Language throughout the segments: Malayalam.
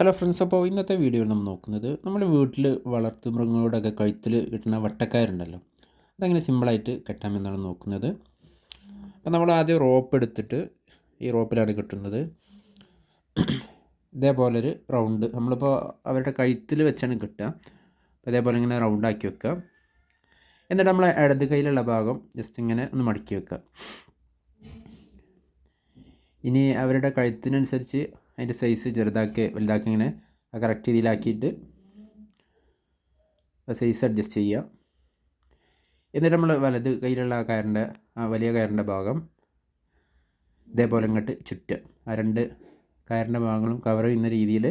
ഹലോ ഫ്രണ്ട്സ് അപ്പോൾ ഇന്നത്തെ വീഡിയോയിൽ നമ്മൾ നോക്കുന്നത് നമ്മുടെ വീട്ടിൽ വളർത്തു മൃഗങ്ങളോടൊക്കെ കഴുത്തിൽ കിട്ടുന്ന വട്ടക്കാരുണ്ടല്ലോ അതങ്ങനെ സിമ്പിളായിട്ട് കെട്ടാമെന്നാണ് നോക്കുന്നത്. അപ്പോൾ നമ്മൾ ആദ്യം റോപ്പ് എടുത്തിട്ട് ഈ റോപ്പിലാണ് കിട്ടുന്നത്. ഇതേപോലൊരു റൗണ്ട് നമ്മളിപ്പോൾ അവരുടെ കഴുത്തിൽ വെച്ചാണ് കിട്ടുക. അപ്പോൾ ഇതേപോലെ ഇങ്ങനെ റൗണ്ടാക്കി വെക്കുക. എന്നിട്ട് നമ്മൾ ഇടത് കയ്യിലുള്ള ഭാഗം ജസ്റ്റ് ഇങ്ങനെ ഒന്ന് മടക്കി വെക്കുക. ഇനി അവരുടെ കഴുത്തിനനുസരിച്ച് അതിന്റെ സൈസ് ചെറുതാക്കി വലുതാക്കി ഇങ്ങനെ കറക്റ്റ് രീതിയിലാക്കിയിട്ട് സൈസ് അഡ്ജസ്റ്റ് ചെയ്യുക. എന്നിട്ട് നമ്മൾ വലത് കയ്യിലുള്ള ആ കയറിന്റെ ആ വലിയ കയറിന്റെ ഭാഗം ഇതേപോലെ ഇങ്ങോട്ട് ചുറ്റുക. ആ രണ്ട് കയറിന്റെ ഭാഗങ്ങളും കവർ ചെയ്യുന്ന രീതിയിൽ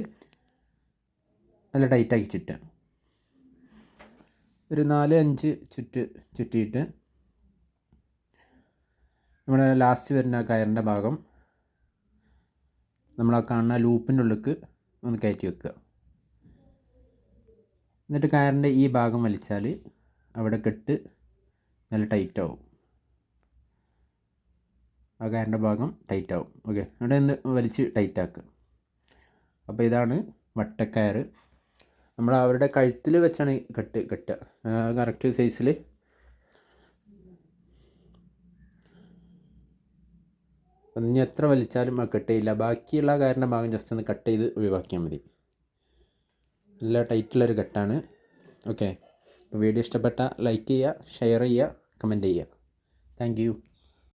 നല്ല ടൈറ്റാക്കി ചുറ്റുക. ഒരു നാല് അഞ്ച് ചുറ്റ് ചുറ്റിയിട്ട് നമ്മുടെ ലാസ്റ്റ് വരുന്ന കയറിന്റെ ഭാഗം നമ്മൾ ആ കാണുന്ന ലൂപ്പിന്റെ ഉള്ളിലേക്ക് ഒന്ന് കയറ്റി വെക്കുക. എന്നിട്ട് കയറിന്റെ ഈ ഭാഗം വലിച്ചാൽ അവിടെ കെട്ട് നല്ല ടൈറ്റ് ആവും ആ കയറിന്റെ ഭാഗം ടൈറ്റ് ആവും ഓക്കെ അവിടെ ഒന്ന് വലിച്ച് ടൈറ്റ് ആക്കുക അപ്പോൾ ഇതാണ് വട്ടക്കയർ നമ്മൾ അവരുടെ കഴുത്തിൽ വെച്ചാണ് കെട്ട് കെട്ടുക. കറക്റ്റ് സൈസിൽ ഇനി എത്ര വലിച്ചാലും ആ കട്ട് ചെയ്യില്ല. ബാക്കിയുള്ള കാരന്റെ ഭാഗം ജസ്റ്റ് ഒന്ന് കട്ട് ചെയ്ത് ഒഴിവാക്കിയാൽ മതി. നല്ല ടൈറ്റുള്ളൊരു കട്ടാണ്. ഓക്കെ വീഡിയോ ഇഷ്ടപ്പെട്ട ലൈക്ക് ചെയ്യുക ഷെയർ ചെയ്യുക കമന്റ് ചെയ്യുക. താങ്ക്